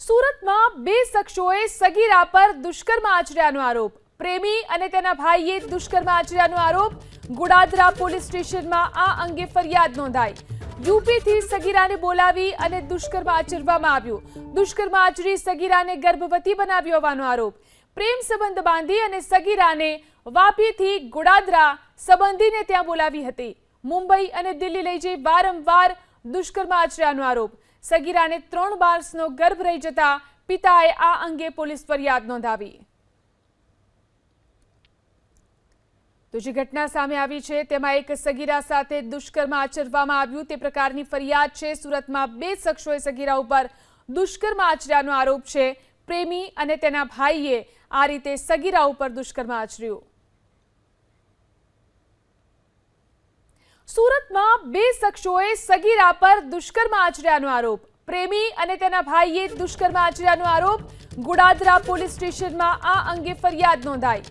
સુરતમાં બે શખ્સોએ સગીરા પર દુષ્કર્મ આચર્યાનો આરોપ. પ્રેમી અને તેના ભાઈએ દુષ્કર્મ આચર્યાનો આરોપ. ગુડાદરા પોલીસ સ્ટેશનમાં આ અંગે ફરિયાદ નોંધાઈ. યુપીથી સગીરાને બોલાવી અને દુષ્કર્મ આચરવામાં આવ્યું. દુષ્કર્મ આચરી સગીરાને ગર્ભવતી બનાવ્યો હોવાનો આરોપ. પ્રેમ સંબંધ બાંધી અને સગીરાને વાપીથી ગુડાદરા સંબંધીને ત્યાં બોલાવી હતી. મુંબઈ અને દિલ્હી લઈ જઈ વારંવાર દુષ્કર્મ આચર્યાનો આરોપ. સગીરાને ત્રણ માસનો ગર્ભ રહી જતા પિતાએ આ અંગે પોલીસ ફરિયાદ નોંધાવી. તો જે ઘટના સામે આવી છે, તેમાં એક સગીરા સાથે દુષ્કર્મ આચરવામાં આવ્યું. તે પ્રકારની ફરિયાદ છે. સુરતમાં બે શખ્સોએ સગીરા ઉપર દુષ્કર્મ આચર્યાનો આરોપ છે. પ્રેમી અને તેના ભાઈએ આ રીતે સગીરા ઉપર દુષ્કર્મ આચર્યું. સુરતમાં બે શખ્સોએ સગીરા પર દુષ્કર્મ આચર્યાનો આરોપ. પ્રેમી અને તેના ભાઈએ દુષ્કર્મ આચર્યાનો આરોપ. ગુડાદરા પોલીસ સ્ટેશનમાં આ અંગે ફરિયાદ નોંધાઈ.